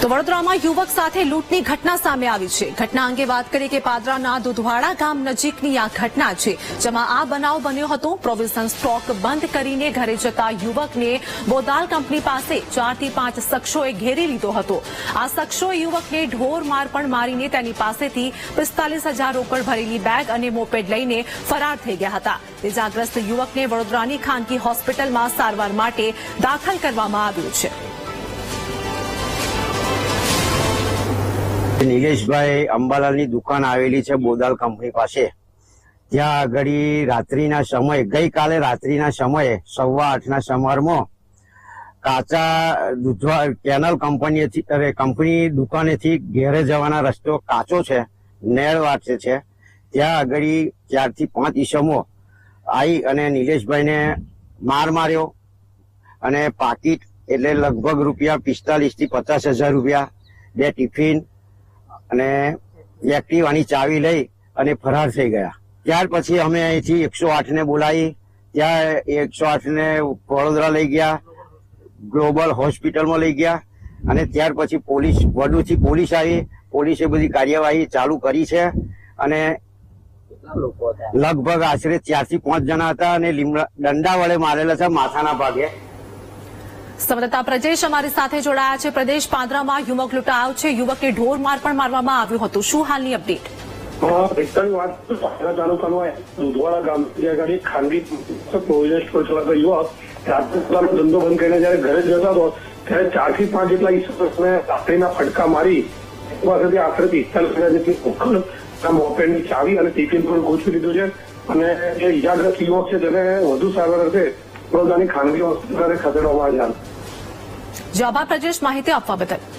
તો વડોદરામાં યુવક સાથે લૂંટની ઘટના સામે આવી છે. ઘટના અંગે વાત કરીએ કે પાદરાના દુધવાડા ગામ નજીકની આ ઘટના છે, જેમાં આ બનાવ બન્યો હતો. પ્રોવિઝન સ્ટોક બંધ કરીને ઘરે જતા યુવકને બોદાલ કંપની પાસે ચારથી પાંચ શખ્સોએ ઘેરી લીધો હતો. આ શખ્સોએ યુવકને ઢોર માર પણ મારીને તેની પાસેથી પિસ્તાલીસ હજાર રોકડ ભરેલી બેગ અને મોપેડ લઈને ફરાર થઈ ગયા હતા. ઇજાગ્રસ્ત યુવકને વડોદરાની ખાનગી હોસ્પિટલમાં સારવાર માટે દાખલ કરવામાં આવ્યું છે. નિલેશભાઈ અંબાલાલની દુકાન આવેલી છે બોદાલ કંપની પાસે. ત્યાં આગળ રાત્રિના સમયે, ગઈકાલે રાત્રિના સમયે, સવા આઠના સમારમાં કાચા દૂધવા કેનલ કંપનીથી અરે કંપની દુકાનેથી ઘેરે જવાના રસ્તો કાચો છે નેળ વાટે છે. ત્યાં આગળ ચારથી પાંચ ઈસમો આવી અને નિલેશભાઈને માર માર્યો અને પાકીટ એટલે લગભગ રૂપિયા પિસ્તાલીસથી પચાસ હજાર રૂપિયા, બે ટિફિન અને એક્ટિવાની ચાવી લઈ અને ફરાર થઈ ગયા. ત્યાર પછી અમે અહીંથી એકસો આઠ ને બોલાવી. ત્યાં એકસો આઠ ને વડોદરા લઈ ગયા ગ્લોબલ હોસ્પિટલમાં લઈ ગયા અને ત્યાર પછી પોલીસ વડુથી પોલીસ આવી. પોલીસે બધી કાર્યવાહી ચાલુ કરી છે અને લગભગ આશરે ચારથી પાંચ જણા હતા અને લીમડા દંડા વડે મારેલા છે માથાના ભાગે. સંવાદદાતા પ્રજેશ અમારી સાથે જોડાયા છે. પ્રદેશ પાંદરામાં યુવક લૂંટાયો છે. યુવકને ઢોર માર પણ મારવામાં આવ્યું હતું. શું હાલની અપડેટ? ધંધો બંધ કરીને જયારે ઘરે જતા હતો, ત્યારે ચારથી પાંચ જેટલા ઈસરોને રાત્રિના ફટકા મારી પાસેથી આશરે પિસ્તાલીસ હજાર જેટલી મોપેડની ચાવી અને ટિફિન પણ ગોઠવી દીધું છે. અને જે ઇજાગ્રસ્ત યુવક છે તેને વધુ સારવાર અર્થે વડોદરાની ખાનગી હોસ્પિટલે ખસેડવામાં આવ્યા જવાબ પ્રજેશ માહિતી આપવા બદલ.